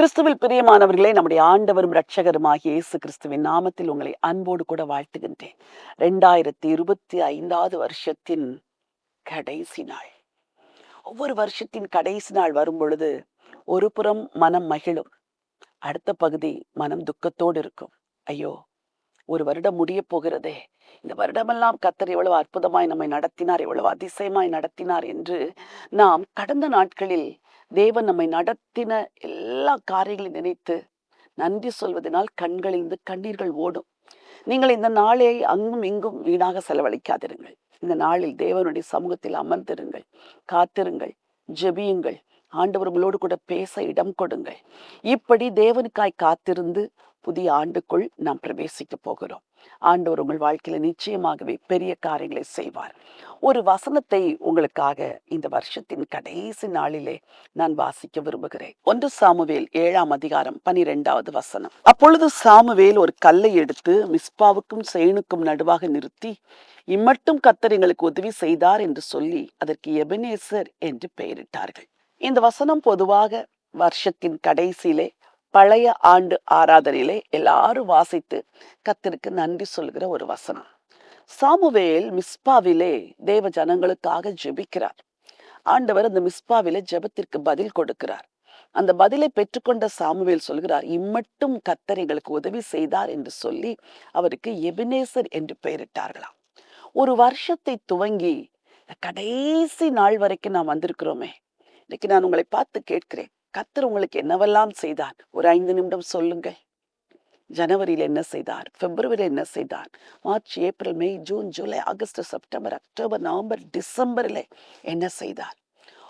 கிறிஸ்துவில் பிரியமானவர்களே நம்முடைய ஆண்டவரும் ரட்சகரும் இயேசு கிறிஸ்துவின் நாமத்தில் உங்களை அன்போடு கூட வாழ்த்துகின்றேன். ரெண்டாயிரத்தி இருபத்தி ஐந்தாவது வருஷத்தின் கடைசி நாள். ஒவ்வொரு வருஷத்தின் கடைசி நாள் வரும் பொழுது ஒரு புறம் மனம் மகிழும். அடுத்த பகுதி மனம் துக்கத்தோடு இருக்கும். ஐயோ ஒரு வருடம் முடிய போகிறதே. இந்த வருடமெல்லாம் கத்தர் எவ்வளவு அற்புதமாய் நம்மை நடத்தினார் எவ்வளவு அதிசயமாய் நடத்தினார் என்று நாம் கடந்த நாட்களில் தேவன் நம்மை நடத்தின எல்லா காரியங்களையும் நினைத்து நன்றி சொல்வதனால் கண்களிலிருந்து கண்ணீர்கள் ஓடும். நீங்கள் இந்த நாளை அங்கும் இங்கும் வீணாக செலவழிக்காதிருங்கள். இந்த நாளில் தேவனுடைய சமூகத்தில் அமர்ந்திருங்கள். காத்திருங்கள். ஜெபியுங்கள். ஆண்டவர்களோடு கூட பேச இடம் கொடுங்கள். இப்படி தேவனுக்காய் காத்திருந்து புதிய ஆண்டுக்குள் நாம் பிரவேசிக்க போகிறோம். ஆண்டவர் உங்கள் வாழ்க்கையில நிச்சயமாகவே பெரிய காரியங்களை செய்வார். ஒரு வசனத்தை உங்களுக்காக இந்த வருஷத்தின் கடைசி நாளிலே நான் வாசிக்க விரும்புகிறேன். ஒன்று சாமுவேல் ஏழாம் அதிகாரம் பனிரெண்டாவது வசனம். அப்பொழுது சாமுவேல் ஒரு கல்லை எடுத்து மிஸ்பாவுக்கும் செயனுக்கும் நடுவாக நிறுத்தி இம்மட்டும் கத்தர் எங்களுக்கு உதவி செய்தார் என்று சொல்லி அதற்கு எபனேசர் என்று பெயரிட்டார்கள். இந்த வசனம் பொதுவாக வருஷத்தின் கடைசியிலே பழைய ஆண்டு ஆராதனையிலே எல்லாரும் வாசித்து கத்திற்கு நன்றி சொல்கிற ஒரு வசனம். சாமுவேல் மிஸ்பாவிலே தேவ ஜனங்களுக்காக ஜெபிக்கிறார். ஆண்டவர் அந்த மிஸ்பாவிலே ஜெபத்திற்கு பதில் கொடுக்கிறார். அந்த பதிலை பெற்றுக்கொண்ட சாமுவேல் சொல்கிறார் இம்மட்டும் கத்தர் எங்களுக்கு உதவி செய்தார் என்று சொல்லி அவருக்கு எபினேசர் என்று பெயரிட்டார்களாம். ஒரு வருஷத்தை துவங்கி கடைசி நாள் வரைக்கும் நாம் வந்திருக்கிறோமே. இன்னைக்கு நான் உங்களை பார்த்து கேட்கிறேன் கத்தர் உங்களுக்கு என்னவெல்லாம் செய்தார்? ஒரு ஐந்து நிமிடம் சொல்லுங்கள். ஜனவரியில் என்ன செய்தார்? பிப்ரவரியில் என்ன செய்தார்? March April May June July August September October November டிசம்பரில் என்ன செய்தார்?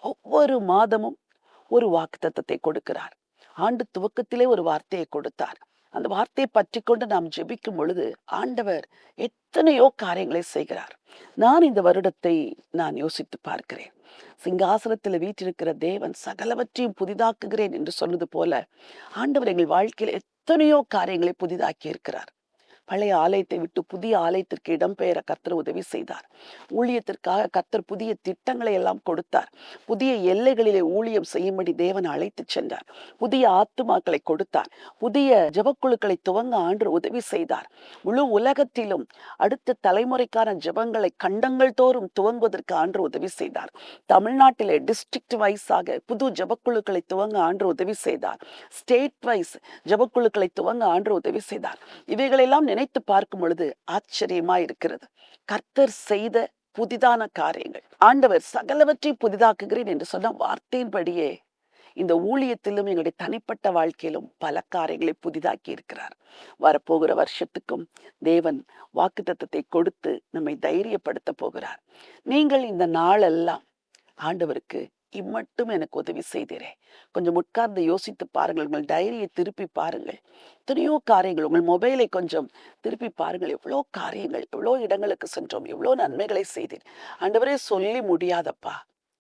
ஒவ்வொரு மாதமும் ஒரு வாக்குத்தத்தத்தை கொடுக்கிறார். ஆண்டு துவக்கத்திலே ஒரு வார்த்தையை கொடுத்தார். அந்த வார்த்தையை பற்றி கொண்டு நாம் ஜெபிக்கும் பொழுது ஆண்டவர் எத்தனையோ காரியங்களை செய்கிறார். நான் இந்த வருடத்தை நான் யோசித்து பார்க்கிறேன். சிங்காசனத்தில் வீற்றிருக்கிற தேவன் சகலவற்றையும் புதிதாக்குகிறேன் என்று சொன்னது போல ஆண்டவர் எங்கள் வாழ்க்கையில் எத்தனையோ காரியங்களை புதிதாக்கி இருக்கிறார் பழைய ஆலயத்தை விட்டு புதிய ஆலயத்திற்கு இடம்பெயர கத்தர் உதவி செய்தார். ஊழியத்திற்காக கத்தர் புதிய திட்டங்களை எல்லாம் கொடுத்தார். புதிய எல்லைகளிலே ஊழியம் செய்யும்படி தேவன் அழைத்து சென்றார். புதிய ஆத்துமாக்களை கொடுத்தார். புதிய ஜபக்குழுக்களை துவங்க ஆண்டு உதவி செய்தார். முழு உலகத்திலும் அடுத்த தலைமுறைக்கான ஜபங்களை கண்டங்கள் தோறும் துவங்குவதற்கு ஆண்டு உதவி செய்தார். தமிழ்நாட்டிலே டிஸ்ட்ரிக்ட் வைஸாக புது ஜபக்குழுக்களை துவங்க ஆண்டு உதவி செய்தார். ஸ்டேட் வைஸ் ஜபக்குழுக்களை துவங்க ஆண்டு உதவி செய்தார். இவைகளெல்லாம் நினைத்து பார்க்கும் பொழுது ஆச்சரியமா இருக்கிறது. கர்த்தர் செய்த புதிதான காரியங்கள். ஆண்டவர் சகலவற்றை புதிதாக்குகிறேன் என்று சொன்ன வார்த்தையின்படியே இந்த ஊழியத்திலும் எங்களுடைய தனிப்பட்ட வாழ்க்கையிலும் பல காரியங்களை புதிதாக்கி இருக்கிறார். வரப்போகிற வருஷத்துக்கும் தேவன் வாக்குத்தத்தத்தை கொடுத்து நம்மை தைரியப்படுத்த போகிறார். நீங்கள் இந்த நாளெல்லாம் ஆண்டவருக்கு இம்மட்டும் எனக்கு உதவி செய்தீரே. கொஞ்சம் உட்கார்ந்து யோசித்து பாருங்கள். உங்கள் டைரியை திருப்பி பாருங்கள். எத்தனையோ காரியங்கள் உங்கள் மொபைலை கொஞ்சம் திருப்பி பாருங்கள். எவ்வளோ காரியங்கள் எவ்வளோ இடங்களுக்கு சென்றோம். எவ்வளோ நன்மைகளை செய்தீர். ஆண்டவரே சொல்லி முடியாதப்பா.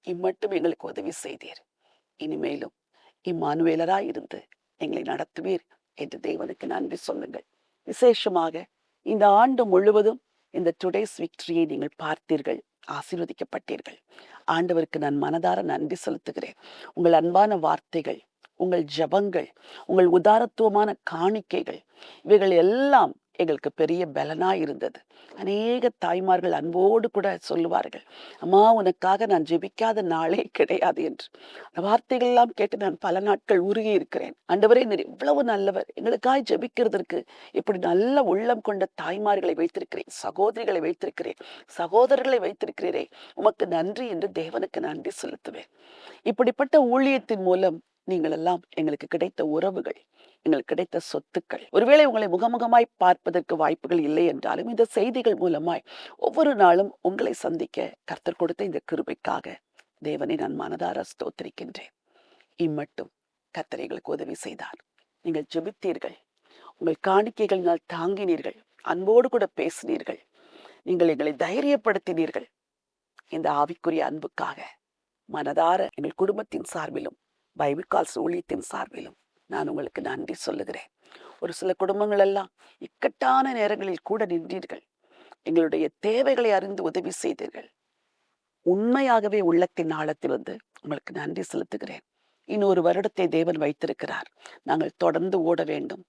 இம்மட்டும் எங்களுக்கு உதவி செய்தீர். இனிமேலும் இம்மானுவேலராய் இருந்து எங்களை நடத்துவீர் என்று தேவனுக்கு நன்றி சொல்லுங்கள். விசேஷமாக இந்த ஆண்டு முழுவதும் இந்த டுடேஸ் விக்டரியை நீங்கள் பார்த்தீர்கள் ஆசீர்வதிக்கப்பட்டீர்கள். ஆண்டவருக்கு நான் மனதார நன்றி செலுத்துகிறேன். உங்கள் அன்பான வார்த்தைகள் உங்கள் ஜபங்கள் உங்கள் உதாரத்துவமான காணிக்கைகள் இவைகள் எல்லாம் எங்களுக்கு பெரிய பலனா இருந்தது. அநேக தாய்மார்கள் அன்போடு கூட சொல்லுவார்கள் அம்மா உனக்காக நான் ஜெபிக்காத நாளே கிடையாது என்று. அந்த வார்த்தைகள் எல்லாம் கேட்டு நான் பல நாட்கள் உருகி இருக்கிறேன். அண்டவரே நீர் இவ்வளவு நல்லவர். எங்களுக்காய் ஜெபிக்கிறதற்கு இப்படி நல்ல உள்ளம் கொண்ட தாய்மார்களை வைத்திருக்கிறேன் சகோதரிகளை வைத்திருக்கிறேன் சகோதரர்களை வைத்திருக்கிறீரே. உமக்கு நன்றி என்று தேவனுக்கு நன்றி செலுத்துவேன். இப்படிப்பட்ட ஊழியத்தின் மூலம் நீங்கள் எல்லாம் எங்களுக்கு கிடைத்த உறவுகள் எங்களுக்கு கிடைத்த சொத்துக்கள். ஒருவேளை உங்களை முகமுகமாய் பார்ப்பதற்கு வாய்ப்புகள் இல்லை என்றாலும் இந்த செய்திகள் மூலமாய் ஒவ்வொரு நாளும் உங்களை சந்திக்க கர்த்தர் கொடுத்த இந்த கிருபைக்காக தேவனை நான் மனதார ஸ்தோத்திரிக்கின்றேன். இம்மட்டும் கர்த்தர் எங்களுக்கு உதவி செய்தார். நீங்கள் ஜெபித்தீர்கள். உங்கள் காணிக்கைகளினால் தாங்கினீர்கள். அன்போடு கூட பேசினீர்கள். நீங்கள் எங்களை தைரியப்படுத்தினீர்கள். இந்த ஆவிக்குரிய அன்புக்காக மனதார எங்கள் குடும்பத்தின் சார்பிலும் பைபிள் கால்ஸ் ஊழியத்தின் சார்பிலும் நான் உங்களுக்கு நன்றி சொல்லுகிறேன். ஒரு சில குடும்பங்கள் எல்லாம் இக்கட்டான நேரங்களில் கூட நின்றீர்கள். எங்களுடைய தேவைகளை அறிந்து உதவி செய்தீர்கள். உண்மையாகவே உள்ளத்தின் ஆழத்திலிருந்து உங்களுக்கு நன்றி செலுத்துகிறேன். இன்னொரு வருடத்தை தேவன் வைத்திருக்கிறார். நாங்கள் தொடர்ந்து ஓட வேண்டும்.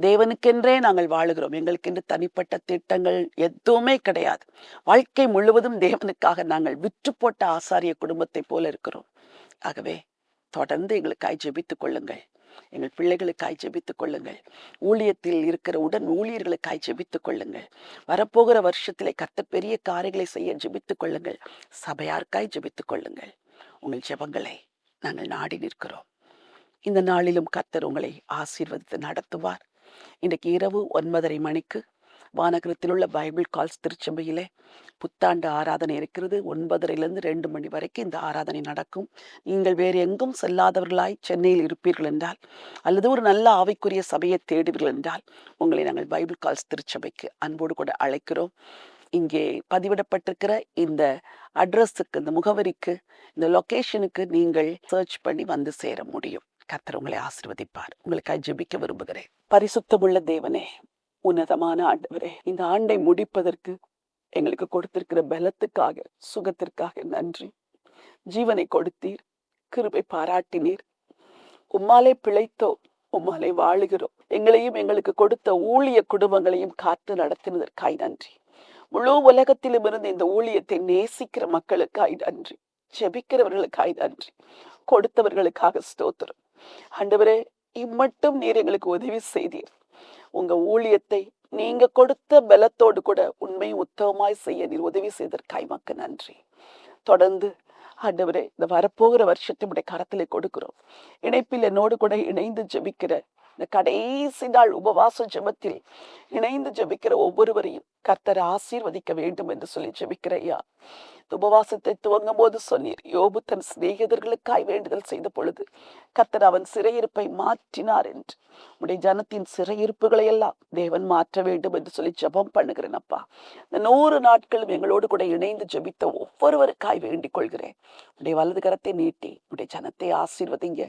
தேவனுக்கென்றே நாங்கள் வாழுகிறோம். எங்களுக்கென்று தனிப்பட்ட திட்டங்கள் எதுவுமே கிடையாது. வாழ்க்கை முழுவதும் தேவனுக்காக நாங்கள் விற்று போட்ட ஆசாரிய குடும்பத்தை போல இருக்கிறோம். ஆகவே தொடர்ந்து எங்களுக்காய் ஜெபித்துக் கொள்ளுங்கள். எங்கள் பிள்ளைகளுக்காய் ஜெபித்துக் கொள்ளுங்கள். ஊழியத்தில் இருக்கிற உடன் ஊழியர்களுக்காய் ஜெபித்துக் கொள்ளுங்கள். வரப்போகிற வருஷத்திலே கத்த பெரிய காரியங்களை செய்ய ஜெபித்துக் கொள்ளுங்கள். சபையார்க்காய் ஜெபித்துக் கொள்ளுங்கள். உங்கள் ஜெபங்களை நாங்கள் நாடி நிற்கிறோம். இந்த நாளிலும் கத்தர் உங்களை ஆசீர்வதித்து நடத்துவார். இன்றைக்கு இரவு ஒன்பதரை மணிக்கு வானகரத்தில் உள்ள பைபிள் கால்ஸ் திருச்சபையிலே புத்தாண்டு ஆராதனை இருக்கிறது. ஒன்பதரையிலிருந்து ரெண்டு மணி வரைக்கும் இந்த ஆராதனை நடக்கும். நீங்கள் வேறு எங்கும் செல்லாதவர்களாய் சென்னையில் இருப்பீர்கள் என்றால் அல்லது ஒரு நல்ல ஆவிக்குரிய சபையை தேடுவீர்கள் என்றால் உங்களை நாங்கள் பைபிள் கால்ஸ் திருச்சபைக்கு அன்போடு கூட அழைக்கிறோம். இங்கே பதிவிடப்பட்டிருக்கிற இந்த அட்ரஸுக்கு இந்த முகவரிக்கு இந்த லொக்கேஷனுக்கு நீங்கள் சர்ச் பண்ணி வந்து சேர முடியும். கத்தர் உங்களை ஆசிர்வதிப்பார். உங்களுக்காக ஜெபிக்க விரும்புகிறேன். பரிசுத்தமுள்ள தேவனே உன்னதமான ஆண்டவரே இந்த ஆண்டை முடிப்பதற்கு எங்களுக்கு கொடுத்திருக்கிற பலத்துக்காக சுகத்திற்காக நன்றி. ஜீவனை கொடுத்தீர் கிருபை பாராட்டினீர். உம்மாலே பிழைத்தோம் உம்மாலே வாழுகிறோம். எங்களையும் எங்களுக்கு கொடுத்த ஊழிய குடும்பங்களையும் காத்து நடத்தினதற்காய் நன்றி. முழு உலகத்திலும் இருந்து இந்த ஊழியத்தை நேசிக்கிற மக்களுக்காய் நன்றி. ஜெபிக்கிறவர்களுக்காய் நன்றி. கொடுத்தவர்களுக்காக ஸ்தோத்திரம். ஆண்டவரே இம்மட்டும் நீர் எங்களுக்கு உதவி செய்தீர். உங்க ஊழியத்தை நீங்க கொடுத்த பலத்தோடு கூட உண்மை உத்தமமாய் செய்ய நீர் உதவி செய்தற்காய் மக்கு நன்றி. தொடர்ந்து ஆண்டவரே இந்த வரப்போகிற வருஷத்தினுடைய கரத்திலே கொடுக்கிறோம். இணைப்பில் என்னோடு கூட இணைந்து ஜெபிக்கிற இந்த கடைசி நாள் உபவாச ஜெபத்தில் இணைந்து ஜெபிக்கிற ஒவ்வொருவரையும் கர்த்தர் ஆசீர்வதிக்க வேண்டும் என்று சொல்லி ஜெபிக்கிற ஐயா உபவாசத்தை துவங்கும் போது சொன்னீர் யோபு தன் சிநேகிதர்களுக்காய் வேண்டுதல் செய்த பொழுது கர்த்தர் அவன் சிறையிருப்பை மாற்றினார் என்று. உடைய ஜனத்தின் சிறையிருப்புகளை எல்லாம் தேவன் மாற்ற வேண்டும் என்று சொல்லி ஜெபம் பண்ணுகிறேன் அப்பா. இந்த நூறு நாட்களும் எங்களோடு கூட இணைந்து ஜெபித்த ஒவ்வொருவருக்காய் வேண்டிக் கொள்கிறேன். உடைய வலது கரத்தை நீட்டி உடைய ஜனத்தை ஆசீர்வதிங்க.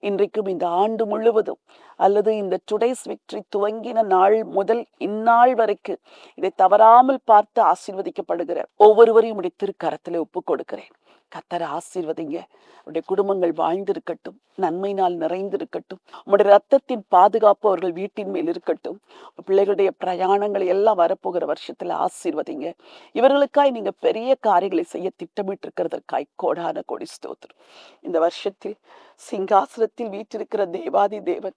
இன்றைக்கும் இந்த ஆண்டு முழுவதும் அல்லது இந்த டுடேஸ் விக்டரி துவங்கின நாள் முதல் இந்நாள் வரைக்கும் இதை தவறாமல் பார்த்து ஆசீர்வதிக்கப்படுகிற ஒவ்வொருவரையும் உடைய திருக்கரத்துல ஒப்பு கொடுக்கிறேன் கத்தரை ஆசீர்வதிங்க. உடைய குடும்பங்கள் வாழ்ந்திருக்கட்டும். நன்மையினால் நிறைந்திருக்கட்டும். உங்களுடைய ரத்தத்தின் பாதுகாப்பு அவர்கள் வீட்டின் மேல் இருக்கட்டும். பிள்ளைகளுடைய பிரயாணங்களை எல்லாம் வரப்போகிற வருஷத்துல ஆசீர்வதிங்க. இவர்களுக்காய் நீங்க பெரிய காரியங்களை செய்ய திட்டமிட்டு இருக்கிறதற்காய் கோடான கொடி ஸ்தோத்திரம். இந்த வருஷத்தில் சிங்காசனத்தில் வீற்றிருக்கிற தேவாதி தேவன்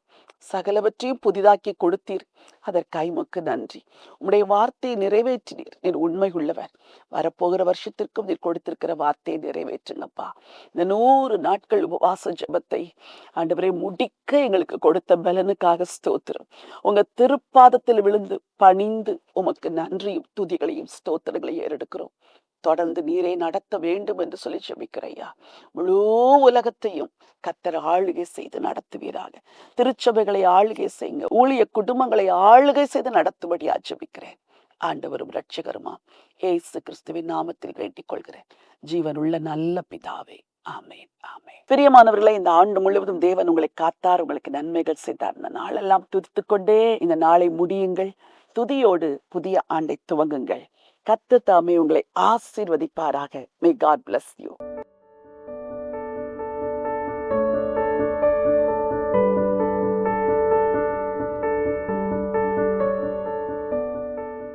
சகலவற்றையும் புதிதாக்கி கொடுத்தீர். அதற்காய் நன்றி. உம்முடைய வார்த்தையை நிறைவேற்றினீர். நீர் உண்மை உள்ளவர் வரப்போகிற வருஷத்திற்கும் நீர் கொடுத்திருக்கிற வார்த்தையை நிறைவேற்றுங்கப்பா. இந்த நூறு நாட்கள் உபவாச ஜெபத்தை ஆண்டவரை முடிக்க எங்களுக்கு கொடுத்த பலனுக்காக ஸ்தோத்திரம். உங்க திருப்பாதத்தில் விழுந்து பணிந்து உமக்கு நன்றியும் துதிகளையும் ஸ்தோத்திரங்களையும் ஏறெடுக்கிறோம். தொடர்ந்து நீரை நடத்த வேண்டும் என்று சொல்லி ஜெபிக்கிறையா முழு உலகத்தையும் கத்தர் ஆளுகை செய்து நடத்துவீராக. திருச்சபைகளை ஆளுகை செய்யுங்க. ஊழிய குடும்பங்களை ஆளுகை செய்து நடத்தும்படியா ஜெபிக்கிறேன். ஆண்டவரும் ரட்சகருமா ஏசு கிறிஸ்துவின் நாமத்தில் வேண்டிக் கொள்கிறேன் ஜீவனுள்ள நல்ல பிதாவே ஆமேன் ஆமேன். பிரியமானவர்களே இந்த ஆண்டு முழுவதும் தேவன் உங்களை காத்தார் உங்களுக்கு நன்மைகள் செய்தார். இந்த நாளெல்லாம் துதித்துக்கொண்டே இந்த நாளை முடியுங்கள். துதியோடு புதிய ஆண்டை துவங்குங்கள். கத்து தாமே உங்களை ஆசீர்வதிப்பாராக. May God bless you